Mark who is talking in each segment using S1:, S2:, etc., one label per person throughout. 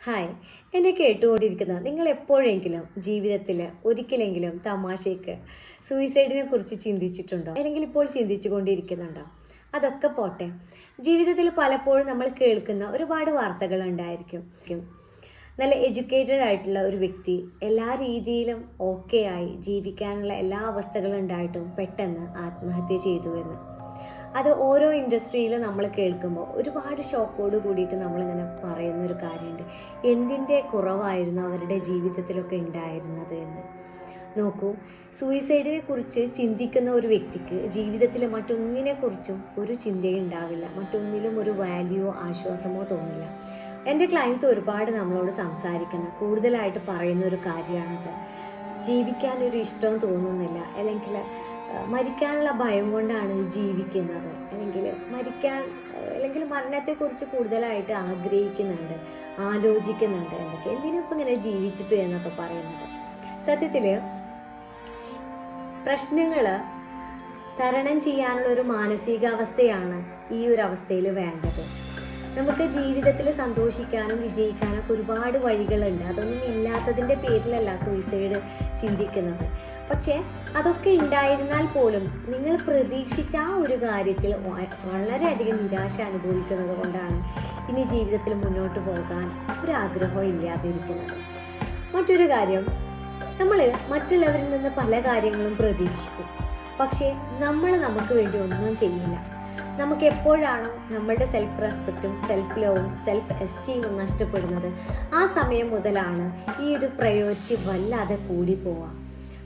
S1: Hi. എന്നെ കേട്ടുകൊണ്ടിരിക്കുന്ന നിങ്ങൾ എപ്പോഴെങ്കിലും ജീവിതത്തിൽ ഒരിക്കലെങ്കിലും തമാശയ്ക്ക് സൂയിസൈഡിനെ കുറിച്ച് ചിന്തിച്ചിട്ടുണ്ടോ? അല്ലെങ്കിൽ ഇപ്പോൾ ചിന്തിച്ചു കൊണ്ടിരിക്കുന്നുണ്ടോ അതൊക്കെ പോട്ടെ. ജീവിതത്തിൽ പലപ്പോഴും നമ്മൾ കേൾക്കുന്ന ഒരുപാട് വാർത്തകൾ ഉണ്ടായിരിക്കും. നല്ല എഡ്യൂക്കേറ്റഡ് ആയിട്ടുള്ള ഒരു വ്യക്തി എല്ലാ രീതിയിലും ഓക്കെ ആയി ജീവിക്കാനുള്ള എല്ലാ അവസ്ഥകളും ഉണ്ടായിട്ടും പെട്ടെന്ന് ആത്മഹത്യ ചെയ്തു എന്ന്. അത് ഓരോ ഇൻഡസ്ട്രിയിലും നമ്മൾ കേൾക്കുമ്പോൾ ഒരുപാട് ഷോക്കോട് കൂടിയിട്ട് നമ്മളിങ്ങനെ പറയുന്നൊരു കാര്യം എന്തിന്റെ കുറവായിരുന്നു അവരുടെ ജീവിതത്തിലൊക്കെ ഉണ്ടായിരുന്നത് എന്ന്. നോക്കൂ സൂയിസൈഡിനെ കുറിച്ച് ചിന്തിക്കുന്ന ഒരു വ്യക്തിക്ക് ജീവിതത്തിൽ മറ്റൊന്നിനെ കുറിച്ചും ഒരു ചിന്തയും ഉണ്ടാവില്ല. മറ്റൊന്നിലും ഒരു വാല്യൂ ആശ്വാസമോ തോന്നില്ല. എന്റെ ക്ലയൻസ് ഒരുപാട് നമ്മളോട് സംസാരിക്കുന്ന. കൂടുതലായിട്ട് പറയുന്ന ഒരു കാര്യമാണത്. ജീവിക്കാനൊരു ഇഷ്ടം തോന്നുന്നില്ല. അല്ലെങ്കിൽ മരിക്കാനുള്ള ഭയം കൊണ്ടാണ് ജീവിക്കുന്നത്. അല്ലെങ്കിൽ മരിക്കാൻ അല്ലെങ്കിൽ മരണത്തെക്കുറിച്ച് കൂടുതലായിട്ട് ആഗ്രഹിക്കുന്നുണ്ട് ആലോചിക്കുന്നുണ്ട് എന്നൊക്കെ. ഇപ്പം ഇങ്ങനെ ജീവിച്ചിട്ട് എന്നൊക്കെ പറയുന്നത്? സത്യത്തിൽ പ്രശ്നങ്ങൾ തരണം ചെയ്യാനുള്ള ഒരു മാനസികാവസ്ഥയാണ് ഈ ഒരു അവസ്ഥയിൽ വേണ്ടത്. നമുക്ക് ജീവിതത്തിൽ സന്തോഷിക്കാനും വിജയിക്കാനും ഒക്കെ ഒരുപാട് വഴികളുണ്ട്. അതൊന്നും ഇല്ലാത്തതിന്റെ പേരിലല്ല സൂയിസൈഡ് ചിന്തിക്കുന്നത്. പക്ഷേ അതൊക്കെ ഉണ്ടായിരുന്നാൽ പോലും നിങ്ങൾ പ്രതീക്ഷിച്ച ആ ഒരു കാര്യത്തിൽ വളരെയധികം നിരാശ അനുഭവിക്കുന്നത് കൊണ്ടാണ് ഇനി ജീവിതത്തിൽ മുന്നോട്ട് പോകാൻ ഒരാഗ്രഹവും ഇല്ലാതിരിക്കുന്നത്. മറ്റൊരു കാര്യം നമ്മൾ മറ്റുള്ളവരിൽ നിന്ന് പല കാര്യങ്ങളും പ്രതീക്ഷിക്കും. പക്ഷേ നമ്മൾ നമുക്ക് വേണ്ടി ഒന്നും ചെയ്യില്ല. നമുക്ക് എപ്പോഴാണോ നമ്മളുടെ സെൽഫ് റെസ്പെക്റ്റും സെൽഫ് ലവും സെൽഫ് എസ്റ്റീമും നഷ്ടപ്പെടുന്നത്? ആ സമയം മുതലാണ് ഈ ഒരു പ്രയോറിറ്റി വല്ലാതെ കൂടി പോവുക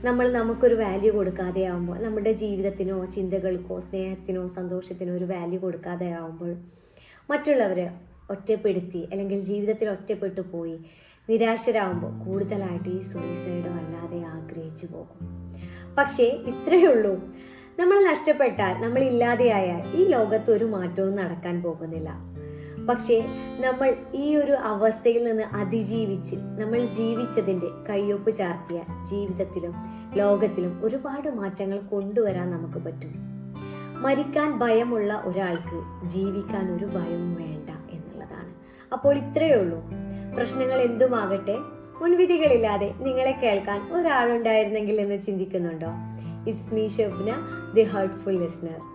S1: നമ്മൾ നമുക്കൊരു വാല്യൂ കൊടുക്കാതെ ആവുമ്പോൾ നമ്മുടെ ജീവിതത്തിനോ ചിന്തകൾക്കോ സ്നേഹത്തിനോ സന്തോഷത്തിനോ ഒരു വാല്യൂ കൊടുക്കാതെ ആവുമ്പോൾ മറ്റുള്ളവരെ ഒറ്റപ്പെടുത്തി അല്ലെങ്കിൽ ജീവിതത്തിൽ ഒറ്റപ്പെട്ടു പോയി നിരാശരാകുമ്പോൾ കൂടുതലായിട്ട് ഈ സൂയിസൈഡ് വല്ലാതെ ആഗ്രഹിച്ചു പോകും. പക്ഷേ ഇത്രയേ ഉള്ളൂ. നമ്മൾ നഷ്ടപ്പെട്ടാൽ നമ്മൾ ഇല്ലാതെയായാൽ ഈ ലോകത്ത് ഒരു മാറ്റവും നടക്കാൻ പോകുന്നില്ല. പക്ഷേ നമ്മൾ ഈ ഒരു അവസ്ഥയിൽ നിന്ന് അതിജീവിച്ച് നമ്മൾ ജീവിച്ചതിന്റെ കയ്യൊപ്പ് ചാർത്തിയ ജീവിതത്തിലും ലോകത്തിലും ഒരുപാട് മാറ്റങ്ങൾ കൊണ്ടുവരാൻ നമുക്ക് പറ്റും. മരിക്കാൻ ഭയമുള്ള ഒരാൾക്ക് ജീവിക്കാൻ ഒരു ഭയവും വേണ്ട എന്നുള്ളതാണ്. അപ്പോൾ ഇത്രയേ ഉള്ളൂ. പ്രശ്നങ്ങൾ എന്തുമാകട്ടെ? മുൻവിധികളില്ലാതെ നിങ്ങളെ കേൾക്കാൻ ഒരാളുണ്ടായിരുന്നെങ്കിൽ എന്ന് ചിന്തിക്കുന്നുണ്ടോ? is me Shabna, the Heartful Listener.